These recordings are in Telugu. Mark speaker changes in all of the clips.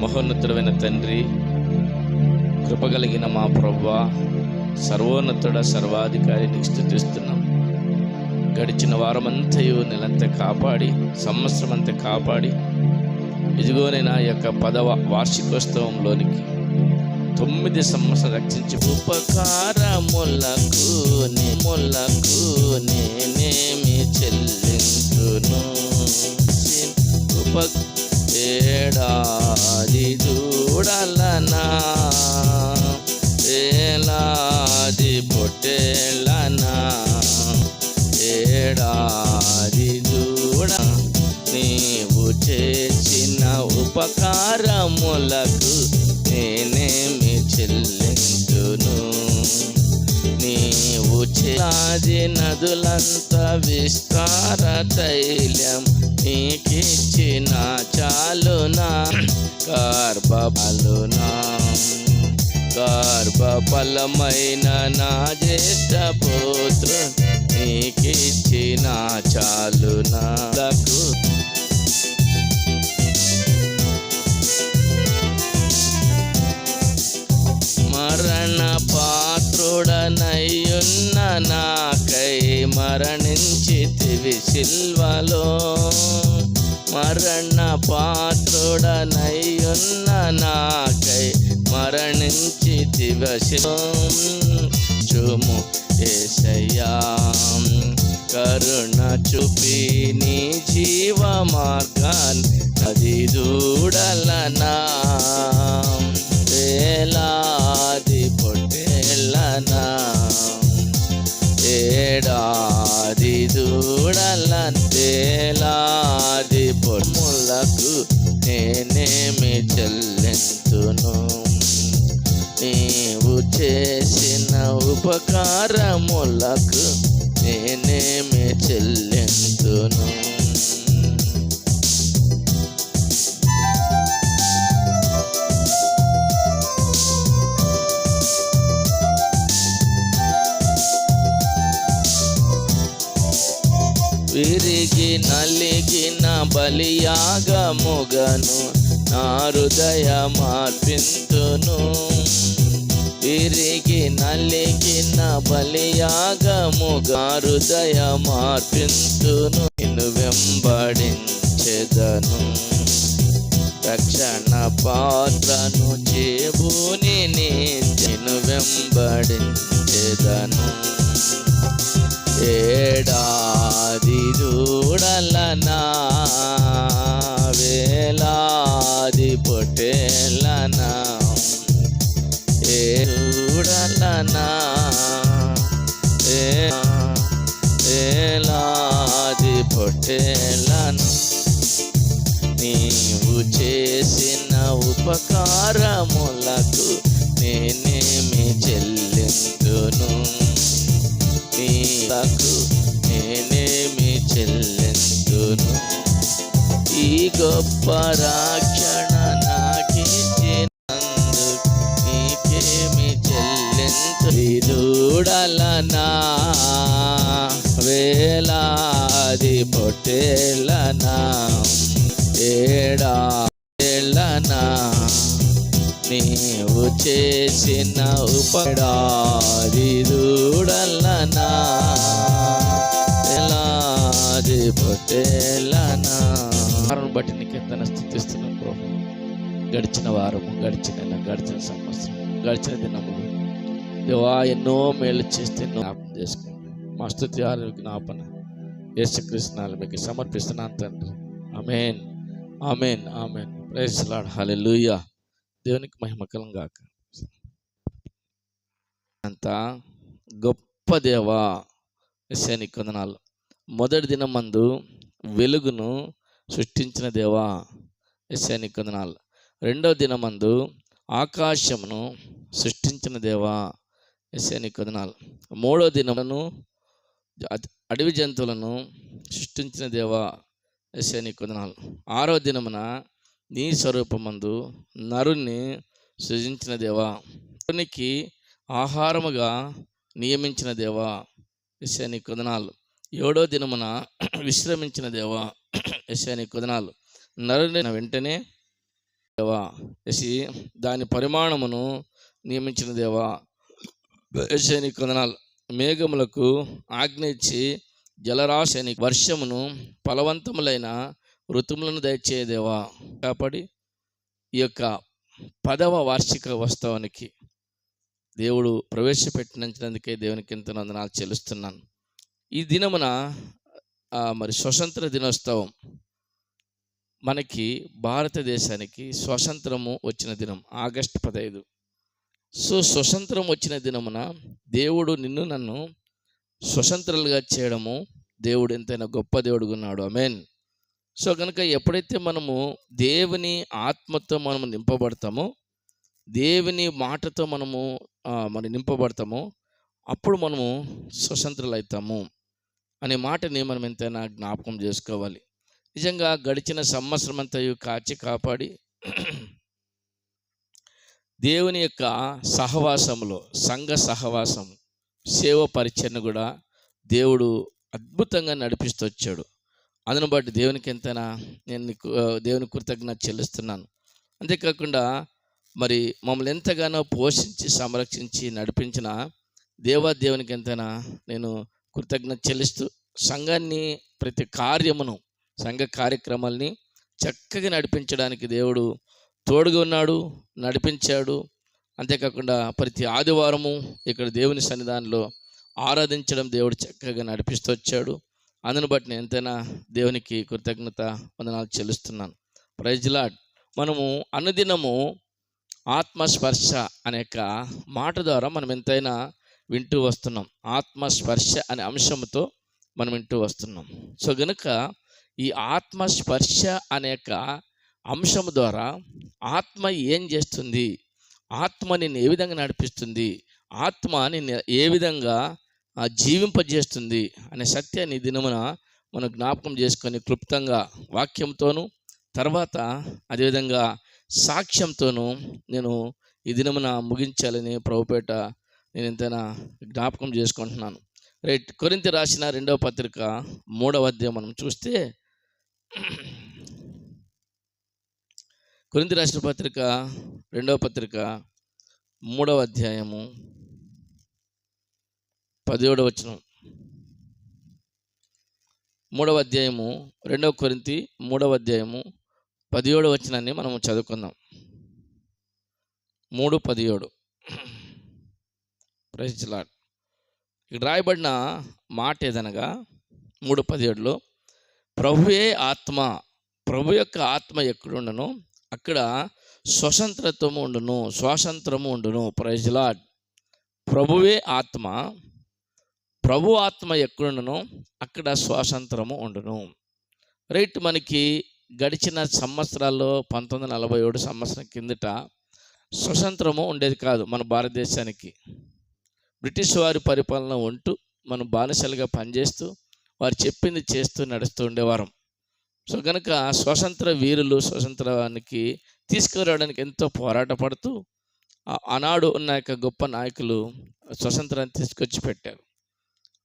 Speaker 1: మహోన్నతుడమైన తండ్రి కృపగలిగిన మా ప్రభు సర్వోన్నతుడ సర్వాధికారి స్థుతిస్తున్నాం గడిచిన వారమంతయు నెలంతా కాపాడి సంవత్సరం అంతా కాపాడి ఇదిగోనైనా యొక్క పదవ వార్షికోత్సవంలోనికి తొమ్మిది సంవత్సరం రక్షించి ఉపకారములకు ములకు నేనేమి చెల్లించును. ఉప ఏడాది చూడాలనా? ఏలాది పొట్టేళ్ళనా? ఏడాది చూడ నీవు చేసిన ఉపకారములకు నేనేమి చెల్లించును. నీవు చేది నదులంత విస్తార తైలం నీకిచ్చిన చాలునా? గర్భఫలునా గర్భఫలమైన నా జ్యేష్ఠ పుత్రు నీకిచ్చిన చాలునా? లకు మరణ పాత్రుడనయ్యున్న మరణించితివి సిల్వలో మరణ పాత్రుడనయ్యున్న నాకై మరణించితివ చుము ఏసయ్యా కరుణ చూపి నీ జీవ మార్గాన్ అది దూడలనా. వేలాది పొట్టేళ్ళనా. ఏడాది దూడల వేలాది పొమ్ములకు నేనేమి చెల్లింతును? నీవు చేసిన ఉపకారములకు నేనేమి చెల్లింతును? బలియాగముగను నా హృదయ మార్పింతును. విరిగి నలిగిన బలియాగముగా హృదయ మార్పింతును. నిన్ను వెంబడించెదను. రక్షణ పాత్రను చేబూని నేను వెంబడించెదను. ఏడాది చూడలనా వేలాది పొట్టేలనా ఏ చూడలనా ఏలాది పొట్టేలను నీవు చేసిన ఉపకారములకు నేనేమి చెల్లిందును నీకు నేనేమి చెల్లెందును? ఈ గొప్ప రాక్షణ నాకిచ్చినందు నీకేమి చెల్లిందుడలనా వేలాది పొట్టేలనా ఏడా నీవు చేసిన ఉపడాది దూడలనా ఎలాది పొట్టేలనా బట్టి నీకు ఎంత స్థితిస్తున్నాం ప్రభు. గడిచిన వారము గడిచిన నెల గడిచిన సంవత్సరం గడిచిన దినములు. దేవా ఎన్నో మేలు చేస్తే జ్ఞాపం చేసుకోండి మా స్థుతి ఆరు జ్ఞాపన యేసుకృష్ణాలు మీకు సమర్పిస్తున్నాను తండ్రి. Amen. Amen. Amen. Praise lord hallelujah. దేవునికి మహిమకలం గాక అంత గొప్ప దేవా ఎస్ఐని కొందనాలు మొదటి దినమందు వెలుగును సృష్టించిన దేవా ఎస్ఐని కొందనాలు రెండవ దినమందు ఆకాశమును సృష్టించిన దేవా ఎస్ఐని కొందనాలు మూడో దినమును అడవి జంతువులను సృష్టించిన దేవా ఎస్ఐని కొందనాలు ఆరో దినమున నీ స్వరూపమందు నరుణ్ణి సృజించిన దేవా నరునికి ఆహారముగా నియమించిన దేవా యశాని కుదనాలు ఏడో దినమున విశ్రమించిన దేవా యశాని కుదనాలు నరుని వెంటనే దేవా యశి దాని పరిమాణమును నియమించిన దేవా యశాని కుదనాలు మేఘములకు ఆజ్ఞ ఇచ్చి జలరాశని వర్షమును ఫలవంతములైన ఋతుములను దయచేదేవా కాపాడి ఈ యొక్క పదవ వార్షిక ఉత్సవానికి దేవుడు ప్రవేశపెట్టినందుకే దేవునికి ఎంత వందనాలు చెల్లిస్తున్నాను. ఈ దినమున మరి స్వతంత్ర దినోత్సవం మనకి భారతదేశానికి స్వతంత్రము వచ్చిన దినం ఆగస్ట్ పదహైదు. సో స్వతంత్రం వచ్చిన దినమున దేవుడు నిన్ను నన్ను స్వతంత్రులుగా చేయడము దేవుడు ఎంతైనా గొప్ప దేవుడు ఉన్నాడు మీన్ సో కనుక ఎప్పుడైతే మనము దేవుని ఆత్మతో మనము నింపబడతామో దేవుని మాటతో మనము మరి నింపబడతామో అప్పుడు మనము స్వతంత్రులు అవుతాము అనే మాటని మనం ఎంతైనా జ్ఞాపకం చేసుకోవాలి. నిజంగా గడిచిన సంవత్సరం అంతయు కాచి కాపాడి దేవుని యొక్క సహవాసంలో సంఘ సహవాసం సేవ పరిచయను కూడా దేవుడు అద్భుతంగా నడిపిస్తూ వచ్చాడు అందును బట్టి దేవునికి ఎంతైనా నేను నీకు, దేవుని కృతజ్ఞత చెల్లిస్తున్నాను. అంతేకాకుండా మరి మమ్మల్ని ఎంతగానో పోషించి సంరక్షించి నడిపించిన దేవా దేవునికి ఎంతైనా నేను కృతజ్ఞత చెల్లిస్తూ సంఘాన్ని ప్రతి కార్యమును సంఘ కార్యక్రమాల్ని చక్కగా నడిపించడానికి దేవుడు తోడుగా ఉన్నాడు నడిపించాడు. అంతేకాకుండా ప్రతి ఆదివారము ఇక్కడ దేవుని సన్నిధానంలో ఆరాధించడం దేవుడు చక్కగా నడిపిస్తూ వచ్చాడు. అందును బట్టి నేను ఎంతైనా దేవునికి కృతజ్ఞత వందనాలు చెల్లిస్తున్నాను. ప్రైజ్లాడ్ మనము అనుదినము ఆత్మస్పర్శ అనే యొక్క మాట ద్వారా మనం ఎంతైనా వింటూ వస్తున్నాం. ఆత్మస్పర్శ అనే అంశంతో మనం వింటూ వస్తున్నాం. సో గనుక ఈ ఆత్మస్పర్శ అనే యొక్క అంశం ద్వారా ఆత్మ ఏం చేస్తుంది? ఆత్మ నిన్ను ఏ విధంగా నడిపిస్తుంది? ఆత్మ నిన్ను ఏ విధంగా జీవింపజేస్తుంది అనే సత్యాన్ని ఈ దినమున మనం జ్ఞాపకం చేసుకొని క్లుప్తంగా వాక్యంతోనూ తర్వాత అదేవిధంగా సాక్ష్యంతోనూ నేను ఈ దినమున ముగించాలని ప్రభుపేట నేను ఎంతైనా జ్ఞాపకం చేసుకుంటున్నాను. రైట్ కొరింత రాసిన రెండవ పత్రిక మూడవ అధ్యాయం మనం చూస్తే కొరింత రాసిన పత్రిక రెండవ పత్రిక మూడవ అధ్యాయము పదిహేడు వచనం. మూడవ అధ్యాయము రెండవ కొరింతి మూడవ అధ్యాయము పదిహేడు వచనాన్ని మనము చదువుకుందాం. మూడు పదిహేడు. ప్రశ్లాడ్ ఇక్కడ రాయబడిన మాట ఏదనగా మూడు పదిహేడులో ప్రభువే ఆత్మ ప్రభు యొక్క ఆత్మ ఎక్కడుండను? అక్కడ స్వతంత్రత్వము ఉండును స్వాతంత్రము ఉండును. ప్రైజ్లాడ్ ప్రభువే ఆత్మ ప్రభు ఆత్మ ఎక్కడుండును? అక్కడ స్వాతంత్రము ఉండును. రైట్ మనకి గడిచిన సంవత్సరాల్లో పంతొమ్మిది వందల నలభై ఏడు సంవత్సరం కిందట స్వతంత్రము ఉండేది కాదు మన భారతదేశానికి. బ్రిటిష్ వారి పరిపాలన ఉంటూ మనం బానిసలుగా పనిచేస్తూ వారు చెప్పింది చేస్తూ నడుస్తూ ఉండేవారం. సో కనుక స్వతంత్ర వీరులు స్వతంత్రానికి తీసుకురావడానికి ఎంతో పోరాట పడుతూ ఆనాడు ఉన్న యొక్క గొప్ప నాయకులు స్వతంత్రాన్ని తీసుకొచ్చి పెట్టారు.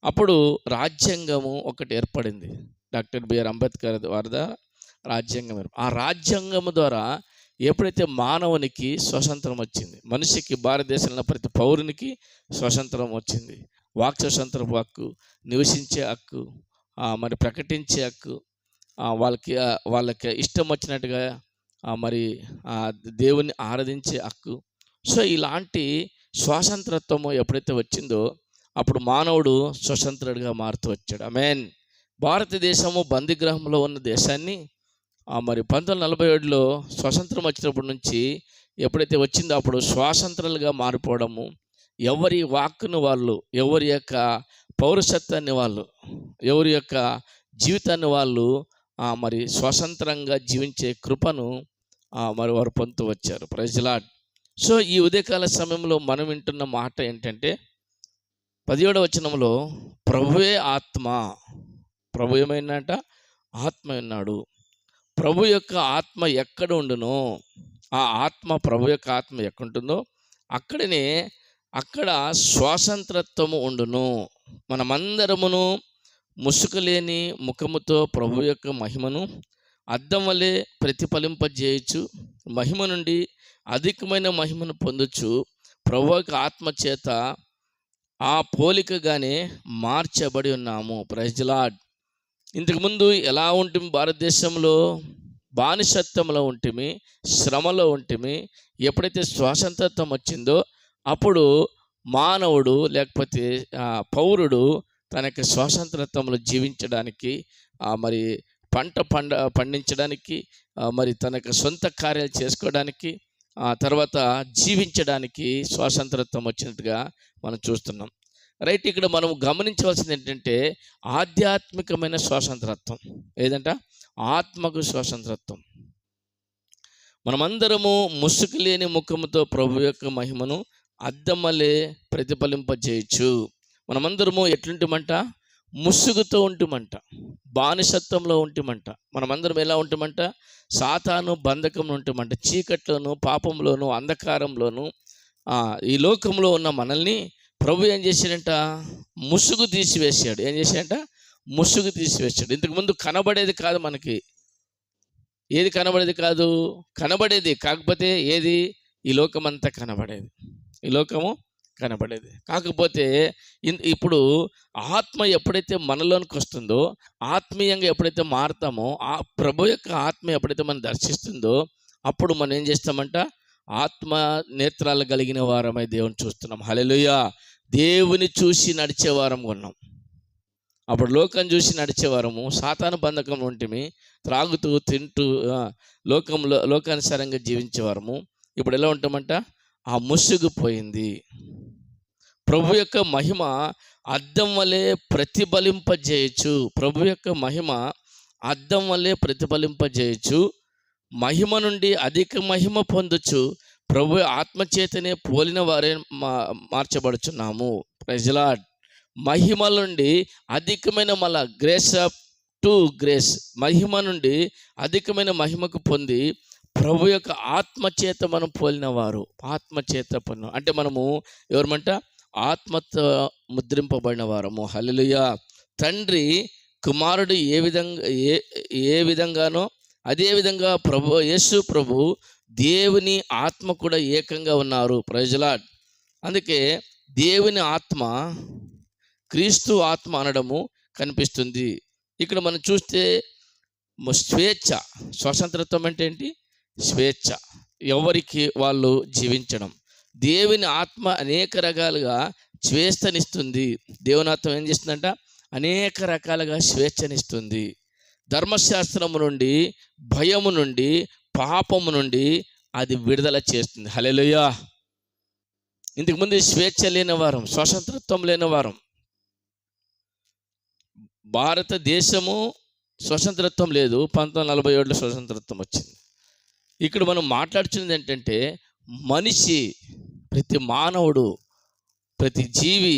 Speaker 1: అప్పుడు రాజ్యాంగము ఒకటి ఏర్పడింది. డాక్టర్ బిఆర్ అంబేద్కర్ వారి రాజ్యాంగం ఆ రాజ్యాంగము ద్వారా ఎప్పుడైతే మానవునికి స్వతంత్రం వచ్చింది మనిషికి భారతదేశంలో ప్రతి పౌరునికి స్వతంత్రం వచ్చింది. వాక్ స్వతంత్రపు హక్కు నివసించే హక్కు మరి ప్రకటించే హక్కు వాళ్ళకి వాళ్ళకి ఇష్టం వచ్చినట్టుగా మరి ఆ, దేవుని ఆరాధించే హక్కు. సో ఇలాంటి స్వాతంత్రత్వము ఎప్పుడైతే వచ్చిందో అప్పుడు మానవుడు స్వతంత్రుడిగా మారుతూ వచ్చాడు. ఆమెన్. భారతదేశము బందిగ్రహంలో ఉన్న దేశాన్ని ఆ, మరి పంతొమ్మిది నలభై ఏడులో స్వతంత్రం వచ్చినప్పటి నుంచి ఎప్పుడైతే వచ్చిందో అప్పుడు స్వాతంత్రాలుగా మారిపోవడము ఎవరి వాక్కును వాళ్ళు ఎవరి యొక్క పౌరసత్వాన్ని వాళ్ళు ఎవరి యొక్క జీవితాన్ని వాళ్ళు ఆ, మరి స్వతంత్రంగా జీవించే కృపను ఆ, మరి వారు పొందుతూ వచ్చారు. ప్రజలాడ్ సో ఈ ఉదయకాల సమయంలో మనం వింటున్న మాట ఏంటంటే పదిహేడవ వచనంలో ప్రభువే ఆత్మ. ప్రభు ఏమైందంట? ఆత్మ ఉన్నాడు. ప్రభు యొక్క ఆత్మ ఎక్కడ ఉండునో? ఆ ఆత్మ ప్రభు యొక్క ఆత్మ ఎక్కడుంటుందో అక్కడనే అక్కడ స్వాతంత్రత్వము ఉండును. మనమందరమును ముసుకలేని ముఖముతో ప్రభు యొక్క మహిమను అద్దం వల్లే ప్రతిఫలింపజేయచ్చు మహిమ నుండి అధికమైన మహిమను పొందొచ్చు ప్రభు యొక్క ఆత్మ చేత ఆ పోలికగానే మార్చబడి ఉన్నాము. ప్రజలాడ్ ఇంతకుముందు ఎలా ఉంటుంది భారతదేశంలో బానిసత్వంలో ఉంటిమి శ్రమలో ఉంటిమి ఎప్పుడైతే స్వాతంత్రత్వం వచ్చిందో అప్పుడు మానవుడు లేకపోతే పౌరుడు తన యొక్క స్వాతంత్రత్వంలో జీవించడానికి మరి పంట పండ పండించడానికి మరి తన యొక్క సొంత కార్యాలు చేసుకోవడానికి ఆ తర్వాత జీవించడానికి స్వాతంత్రత్వం వచ్చినట్టుగా మనం చూస్తున్నాం. రైట్ ఇక్కడ మనం గమనించవలసింది ఏంటంటే ఆధ్యాత్మికమైన స్వాతంత్రత్వం. ఏదంట? ఆత్మకు స్వాతంత్రత్వం. మనమందరము ముసుగు లేని ముఖముతో ప్రభు యొక్క మహిమను అద్దమలే ప్రతిఫలింపజేయచ్చు. మనమందరము ఎట్లుంటామంట? ముసుగుతో ఉంటుమంట. బానిసత్వంలో ఉంటుమంట. మనమందరం ఎలా ఉంటుమంట? సాతాను బంధకంలో ఉంటుమంట. చీకట్లోను పాపంలోను అంధకారంలోను ఈ లోకంలో ఉన్న మనల్ని ప్రభు ఏం చేశాడంట? ముసుగు తీసివేశాడు. ఏం చేశాడంట? ముసుగు తీసివేశాడు. ఇంతకు ముందు కనబడేది కాదు మనకి. ఏది కనబడేది కాదు? కనబడేది. కాకపోతే ఏది? ఈ లోకం అంతా కనబడేది. ఈ లోకము కనబడేది. కాకపోతే ఇన్- ఇప్పుడు ఆత్మ ఎప్పుడైతే మనలోనికి వస్తుందో ఆత్మీయంగా ఎప్పుడైతే మారుతామో ఆ ప్రభు యొక్క ఆత్మ ఎప్పుడైతే మనం దర్శిస్తుందో అప్పుడు మనం ఏం చేస్తామంట? ఆత్మ నేత్రాలు కలిగిన వారమై దేవుని చూస్తున్నాం. హలెలుయ దేవుని చూసి నడిచేవారం ఉన్నాం. అప్పుడు లోకం చూసి నడిచేవారము సాతాను బంధకం ఉంటిమి త్రాగుతూ తింటూ లోకంలో లోకానుసారంగా జీవించేవారము ఇప్పుడు ఎలా ఉంటామంట? ఆ ముసుగు పోయింది. ప్రభు యొక్క మహిమ అద్దం వలె ప్రతిఫలింపజేయచ్చు. ప్రభు యొక్క మహిమ అద్దం వల్లే ప్రతిఫలింపజేయచ్చు. మహిమ నుండి అధిక మహిమ పొందుచు ప్రభు ఆత్మచేతనే పోలిన వారే మా మార్చబడుచున్నాము. ప్రజలాడ్ మహిమ నుండి అధికమైన మళ్ళా గ్రేస్ అప్ టు గ్రేస్ మహిమ నుండి అధికమైన మహిమకు పొంది ప్రభు యొక్క ఆత్మచేత మనం పోలిన వారు. ఆత్మచేత పొందిన అంటే మనము ఎవరమంట? ఆత్మతో ముద్రింపబడిన వారము. హలలుయ తండ్రి కుమారుడు ఏ విధంగా ఏ ఏ విధంగానో అదేవిధంగా ప్రభు యేసు ప్రభు దేవుని ఆత్మ కూడా ఏకంగా ఉన్నారు. ప్రజలాడ్ అందుకే దేవుని ఆత్మ క్రీస్తు ఆత్మ అనడము కనిపిస్తుంది. ఇక్కడ మనం చూస్తే స్వేచ్ఛ. స్వతంత్రత్వం అంటే ఏంటి? స్వేచ్ఛ. ఎవరికి వాళ్ళు జీవించడం. దేవుని ఆత్మ అనేక రకాలుగా స్వేచ్ఛనిస్తుంది. దేవుని ఆత్మ ఏం చేస్తుందంట? అనేక రకాలుగా స్వేచ్ఛనిస్తుంది. ధర్మశాస్త్రము నుండి భయము నుండి పాపము నుండి అది విడుదల చేస్తుంది. హలెలుయా ఇంతకుముందు స్వేచ్ఛ లేని వారం స్వతంత్రత్వం లేని వారం. భారతదేశము స్వతంత్రత్వం లేదు పంతొమ్మిది నలభై ఏడులో స్వతంత్రత్వం వచ్చింది. ఇక్కడ మనం మాట్లాడుతున్నది ఏంటంటే మనిషి ప్రతి మానవుడు ప్రతి జీవి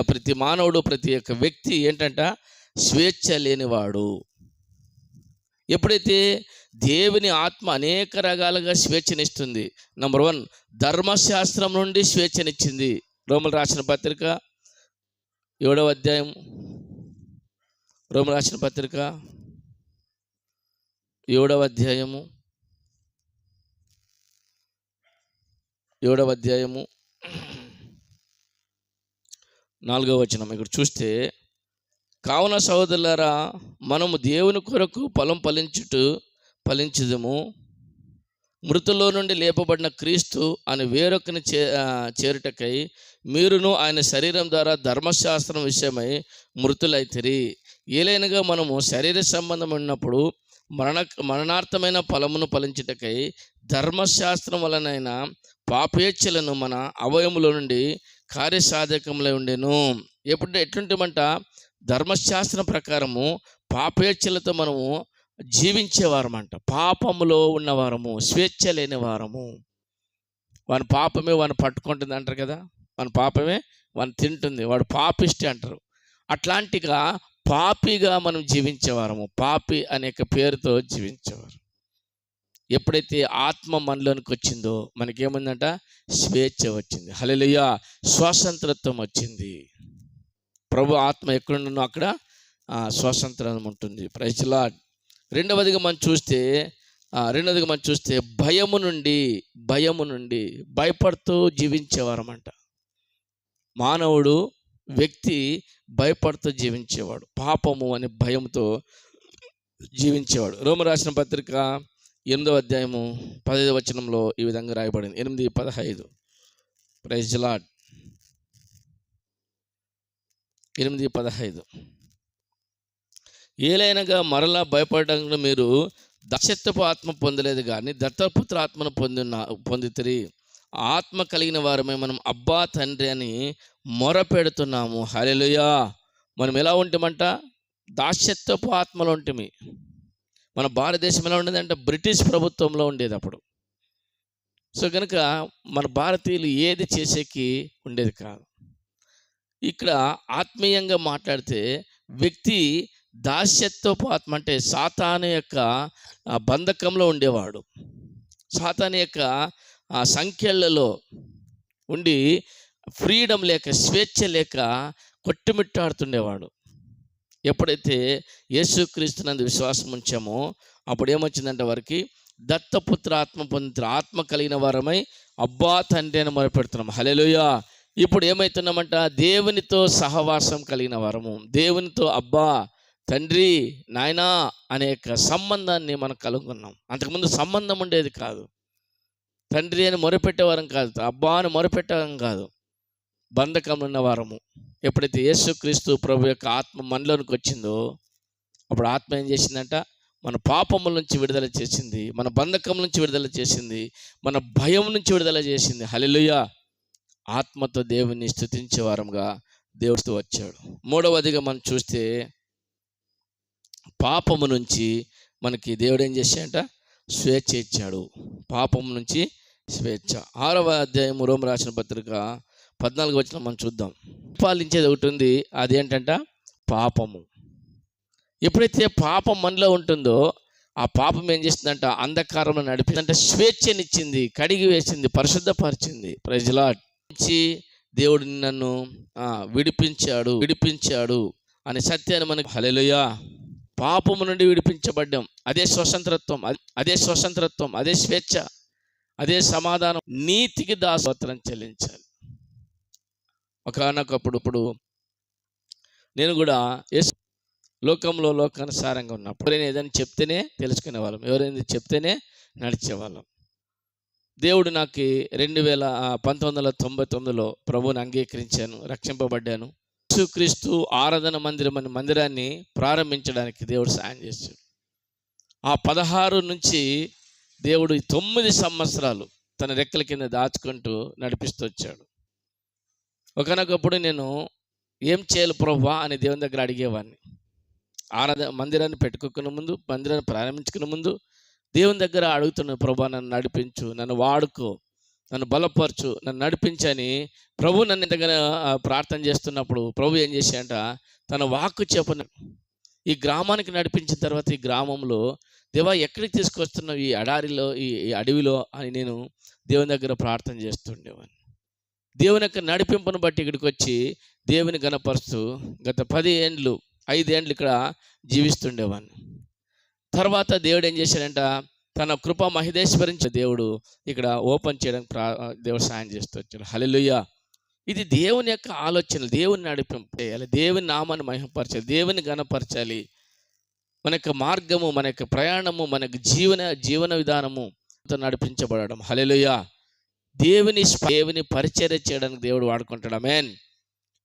Speaker 1: ప్రతి మానవుడు ప్రతి ఒక్క వ్యక్తి ఏంటంట స్వేచ్ఛ లేనివాడు. ఎప్పుడైతే దేవుని ఆత్మ అనేక రకాలుగా స్వేచ్ఛనిస్తుంది? నంబర్ వన్ ధర్మశాస్త్రం నుండి స్వేచ్ఛనిచ్చింది. రోమలు రాసిన పత్రిక ఏడవ అధ్యాయం. రోమలు రాసిన పత్రిక ఏడవ అధ్యాయము. ఏడవ అధ్యాయము. నాలుగవ వచనం. ఇక్కడ చూస్తే కావున సహోదరులారా మనము దేవుని కొరకు ఫలం ఫలించుట ఫలించుదము. మృతుల్లో నుండి లేపబడిన క్రీస్తు అని వేరొకని చే చేరుటకై మీరును ఆయన శరీరం ద్వారా ధర్మశాస్త్రం విషయమై మృతులైతిరి. ఏలైనగా మనము శరీర సంబంధం ఉన్నప్పుడు మరణ మరణార్థమైన ఫలమును ఫలించుటకై ధర్మశాస్త్రం వలనైన పాపేచ్ఛలను మన అవయముల నుండి కార్యసాధకములై ఉండెను. ఎప్పుడు ఎట్లుంటామంట ధర్మశాస్త్రం ప్రకారము పాపేచ్ఛలతో మనము జీవించేవారమంట. పాపములో ఉన్నవారము స్వేచ్ఛ లేని వారము. వాని పాపమే వాని పట్టుకుంటుంది అంటారు కదా? వాని పాపమే వాని తింటుంది. వాడు పాపిష్టి అంటారు. అట్లాంటిగా పాపిగా మనం జీవించేవారము. పాపి అనేక పేరుతో జీవించేవారు. ఎప్పుడైతే ఆత్మ మనలోనికి వచ్చిందో మనకేముందంట? స్వేచ్ఛ వచ్చింది. హల్లెలూయా! స్వాతంత్రత్వం వచ్చింది. ప్రభు ఆత్మ ఎక్కడున్నో అక్కడ స్వాతంత్రం ఉంటుంది. ప్రైజ్లా రెండవదిగా మనం చూస్తే రెండవదిగా మనం చూస్తే భయము నుండి భయము నుండి భయపడుతూ జీవించేవారమంట. మానవుడు వ్యక్తి భయపడుతూ జీవించేవాడు. పాపము అనే భయంతో జీవించేవాడు. రోమ రాసిన పత్రిక ఎనిమిదవ అధ్యాయము పదహైదు వచనంలో ఈ విధంగా రాయబడింది. ఎనిమిది పదహైదు. ప్రైజ్ లాడ్ ఎనిమిది పదహైదు. ఏలైనగా మరలా భయపడడానికి మీరు దశత్వపు ఆత్మ పొందలేదు కానీ దత్తపుత్ర ఆత్మను పొందిన పొందితిరి. ఆత్మ కలిగిన వారమే మనం అబ్బా తండ్రి అని మొర పెడుతున్నాము మనం ఎలా ఉంటామంట? దాస్యత్వపు ఆత్మలో ఉంటమి. మన భారతదేశం ఎలా ఉండేదంటే బ్రిటిష్ ప్రభుత్వంలో ఉండేది అప్పుడు. సో కనుక మన భారతీయులు ఏది చేసేకి ఉండేది కాదు. ఇక్కడ ఆత్మీయంగా మాట్లాడితే వ్యక్తి దాస్యత్వపు ఆత్మ అంటే సాతాను యొక్క బంధకంలో ఉండేవాడు. సాతాను యొక్క సంఖ్యలలో ఉండి ఫ్రీడమ్ లేక స్వేచ్ఛ లేక కొట్టుమిట్టాడుతుండేవాడు. ఎప్పుడైతే యేసుక్రీస్తునందు విశ్వాసం ఉంచామో అప్పుడు ఏమొచ్చిందంటే వారికి దత్తపుత్ర ఆత్మ పొందిన ఆత్మ కలిగిన వారమై అబ్బా తండ్రి అని మొరపెడుతున్నాం. హలెలుయా ఇప్పుడు ఏమవుతున్నామంట దేవునితో సహవాసం కలిగిన వరము. దేవునితో అబ్బా తండ్రి నాయనా అనే యొక్క సంబంధాన్ని మనం కలుగుకున్నాం అంతకుముందు సంబంధం ఉండేది కాదు. తండ్రి అని మొరపెట్టేవారం కాదు. అబ్బా అని మొరపెట్టేవారం కాదు. బంధకం ఉన్నవారము ఎప్పుడైతే యేసుక్రీస్తు ప్రభు యొక్క ఆత్మ మనలోనికి వచ్చిందో అప్పుడు ఆత్మ ఏం చేసిందంట? మన పాపముల నుంచి విడుదల చేసింది. మన బంధకం నుంచి విడుదల చేసింది. మన భయం నుంచి విడుదల చేసింది. హలిలుయా ఆత్మతో దేవుని స్థుతించే వారంగా దేవుడితో వచ్చాడు. మూడవదిగా మనం చూస్తే పాపము నుంచి మనకి దేవుడు ఏం చేశాడంట? స్వేచ్ఛ ఇచ్చాడు. పాపం నుంచి స్వేచ్ఛ. ఆరవ అధ్యాయం రోమ రాసిన పత్రిక పద్నాలుగు వచ్చిన మనం చూద్దాం. పాలించేది ఒకటి ఉంది అది పాపము. ఎప్పుడైతే పాపం మనలో ఉంటుందో ఆ పాపం ఏం చేస్తుందంట? అంధకారంలో నడిపిందంటే స్వేచ్ఛనిచ్చింది కడిగి వేసింది పరిశుద్ధపరిచింది ప్రజలా నుంచి దేవుడు నన్ను విడిపించాడు విడిపించాడు అనే సత్యాన్ని మనకు హలెలుయా పాపము నుండి విడిపించబడ్డాం. అదే స్వతంత్రత్వం అదే- స్వతంత్రత్వం అదే స్వేచ్ఛ అదే సమాధానం. నీతికి దాసోత్రం చెల్లించాలి. ఒకనొకప్పుడు ఇప్పుడు నేను కూడా యేసు లోకంలో లోకానుసారంగా ఉన్నప్పుడు నేను ఏదైనా చెప్తేనే తెలుసుకునే వాళ్ళం ఎవరైనా చెప్తేనే నడిచేవాళ్ళం. దేవుడు నాకు రెండు వేల పంతొమ్మిది వందల తొంభై తొమ్మిదిలో ప్రభువుని అంగీకరించాను రక్షింపబడ్డాను. యేసుక్రీస్తు ఆరాధన మందిరం అనే మందిరాన్ని ప్రారంభించడానికి దేవుడు సాయం చేశాడు. ఆ పదహారు నుంచి దేవుడు తొమ్మిది సంవత్సరాలు తన రెక్కల కింద దాచుకుంటూ నడిపిస్తూ వచ్చాడు. ఒకనొకప్పుడు నేను ఏం చేయాలి ప్రభా అని దేవుని దగ్గర అడిగేవాడిని ఆరాధన మందిరాన్ని పెట్టుకున్న ముందు మందిరాన్ని ప్రారంభించుకున్న ముందు దేవుని దగ్గర అడుగుతున్న ప్రభా నన్ను నడిపించు నన్ను వాడుకో నన్ను బలపరచు నన్ను నడిపించని ప్రభు నన్ను దగ్గర ప్రార్థన చేస్తున్నప్పుడు ప్రభు ఏం చేశాడంట? తన వాక్కు చెప్పను ఈ గ్రామానికి నడిపించిన తర్వాత ఈ గ్రామంలో దేవా ఎక్కడికి తీసుకొస్తున్నావు ఈ అడారిలో ఈ ఈ అడవిలో? అని నేను దేవుని దగ్గర ప్రార్థన చేస్తుండేవాడిని దేవుని యొక్క నడిపింపును బట్టి ఇక్కడికి వచ్చి దేవుని గణపరుస్తూ గత పది ఏండ్లు ఐదేండ్లు ఇక్కడ జీవిస్తుండేవాడిని తర్వాత దేవుడు ఏం చేశాడంట? తన కృప మహిదేశ్వరించి దేవుడు ఇక్కడ ఓపెన్ చేయడానికి ప్రా దేవుడు సాయం చేస్తూ వచ్చాడు. హల్లెలూయా. ఇది దేవుని యొక్క ఆలోచన దేవుని నడిపింపు చేయాలి దేవుని నామాన్ని మహిమపరచాలి దేవుని గణపరచాలి. మన యొక్క మార్గము మన యొక్క ప్రయాణము మన యొక్క జీవన జీవన విధానము నడిపించబడడం. హల్లెలూయా. దేవుని దేవుని పరిచర్య చేయడానికి దేవుడు వాడుకుంటాడు. ఆమేన్.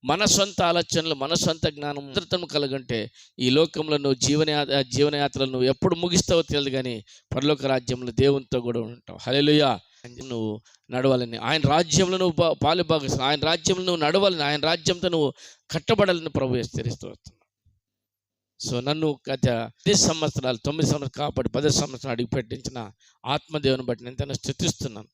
Speaker 1: మన సొంత ఆలోచనలు మన సొంత జ్ఞానం ఉద్రతం కలుగుంటే ఈ లోకంలో నువ్వు జీవన జీవనయాత్రలు నువ్వు ఎప్పుడు ముగిస్తావో తెలియదు కానీ పరలోక రాజ్యంలో దేవునితో కూడా ఉంటావు. హలెలుయా నువ్వు నడవాలని ఆయన రాజ్యంలో నువ్వు పాలు ఆయన రాజ్యంలో నువ్వు నడవాలని ఆయన రాజ్యంతో నువ్వు కట్టబడాలని ప్రభు హెచ్చరిస్తూ వస్తున్నావు సో నన్ను గత పది సంవత్సరాలు తొమ్మిది సంవత్సరాలు కాబట్టి పది సంవత్సరాలు అడిగి పెట్టించిన ఆత్మదేవుని బట్టి నేను తను స్థుతిస్తున్నాను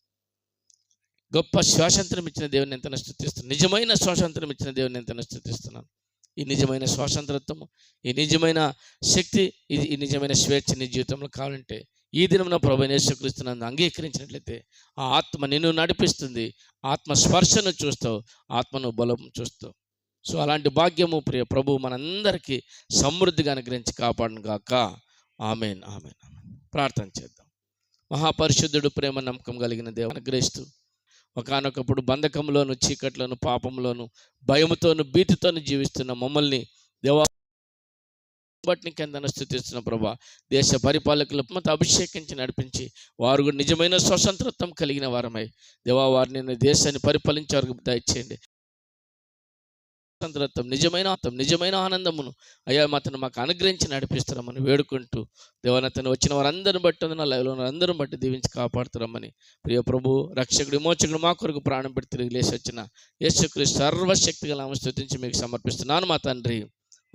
Speaker 1: గొప్ప స్వాతంత్రం ఇచ్చిన దేవుని ఎంత స్థుతిస్తున్నాను. నిజమైన స్వాతంత్రం ఇచ్చిన దేవుని ఎంత స్థుతిస్తున్నాను. ఈ నిజమైన స్వాతంత్రత్వము ఈ నిజమైన శక్తి ఇది ఈ నిజమైన స్వేచ్ఛ నీ జీవితంలో కావాలంటే ఈ దినమున ప్రభు యేసుక్రీస్తునందు అంగీకరించినట్లయితే ఆ ఆత్మ నిన్ను నడిపిస్తుంది. ఆత్మ స్పర్శను చూస్తావు ఆత్మను బలం చూస్తావు. సో అలాంటి భాగ్యము ప్రియ ప్రభు మనందరికీ సమృద్ధిగా అనుగ్రహించి కాపాడును గాక. Amen amen amen. ప్రార్థన చేద్దాం. మహాపరిశుద్ధుడు ప్రేమ నమ్మకం కలిగిన దేవుని గ్రహిస్తూ ఒకనొకప్పుడు బంధకంలోను చీకట్లను పాపంలోను భయముతోను భీతితోను జీవిస్తున్న మమ్మల్ని దేవా బట్టి కిందన స్థుతిస్తున్న ప్రభా. దేశ పరిపాలకులు మత అభిషేకించి నడిపించి వారు కూడా నిజమైన స్వతంత్రత్వం కలిగిన వారమై దేవా వారిని దేశాన్ని పరిపాలించే వారికి దయచేయండి. స్వతంత్రత్వం నిజమైన ఆత్మ నిజమైన ఆనందమును అయ్యా అతను మాకు అనుగ్రహించి నడిపిస్తున్నామని వేడుకుంటూ దేవనతను వచ్చిన వారందరిని బట్టి నా లైవ్లో ఉన్న బట్టి దీవించి కాపాడుతున్నామని ప్రియ ప్రభు రక్షకుడు విమోచకుడు మా కొరకు ప్రాణం పెట్టి తిరిగి లేచి వచ్చిన యేసుక్రీ సర్వశక్తి గల స్థుతించి మీకు సమర్పిస్తున్నాను మా తండ్రి.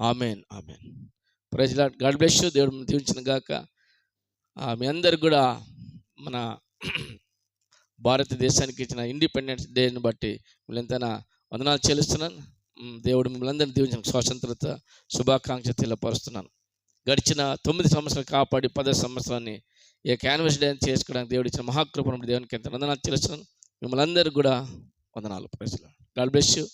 Speaker 1: Amen amen. ప్రజల గాడ్ బ్లెస్ దేవుడు దీవించిన గాక. మీ అందరికి కూడా మన భారతదేశానికి ఇచ్చిన ఇండిపెండెన్స్ డేని బట్టి మిమ్మల్ని వందనాలు చెల్లిస్తున్నాను. దేవుడు మిమ్మల్ని అందరినీ దీవించిన స్వాతంత్రత శుభాకాంక్ష తెలియపరుస్తున్నాను. గడిచిన తొమ్మిది సంవత్సరాలు కాపాడి పదో సంవత్సరాన్ని ఈ క్యాన్వస్ డే చేసుకోవడానికి దేవుడు ఇచ్చిన మహాకృపణ దేవునికి ఎంత వందనాలు చేస్తున్నాను మిమ్మల్ని అందరూ కూడా వందనాలు. ప్రజలు గాడ్ బ్లెస్ యూ.